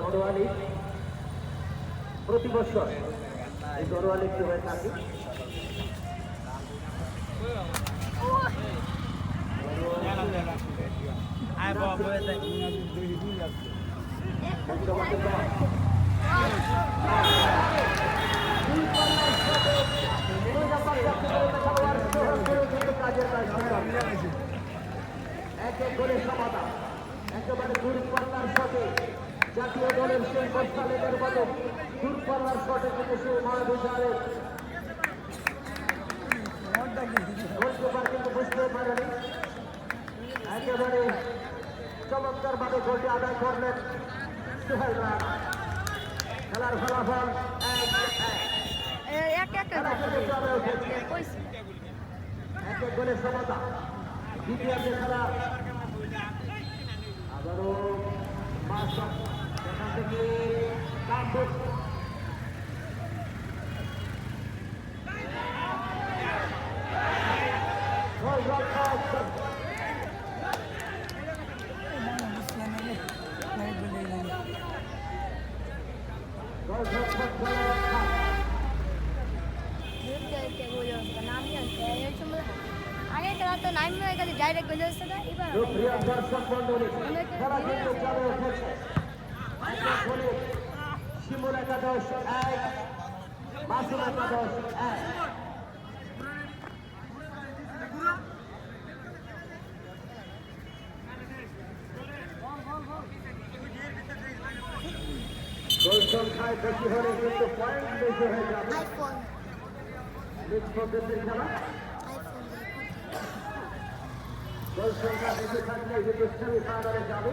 ঘরোয়া প্রতি বছর এই ঘরোয়া লিগটি হয়ে থাকে। এক এক গোলের সমাধান শটে জাতীয় দলের সেই বস্তালেনের মতো দূরপাল্লার শটে কিন্তু সেই মহাবিদ্যালয়ের গোলকিপার কিন্তু বুঝতে পারেনি। একেবারে চমৎকার ভাবে গোলটি আদায় করলেন সোহেল রানা খেলার ফলাফল এক এক। গোলের সমতা। দ্বিতীয় যে খেলা তো নাইম হয়ে গেছে ডাইরেক্ট গোল হচ্ছে না এবার সুপ্রিয় দর্শক মন্ডলী খেলা কিন্তু জমে উঠেছে এক গোলে শিমুল একাদশ এক মাসুম একাদশ এক গোল সংখ্যায় বেশি হলে কিন্তু পয়েন্ট বেশি হয়ে যাবে লিগ পদ্ধতির খেলা গোল সংখ্যা বেশি থাকলে কিন্তু সেমিফাইনালে যাবে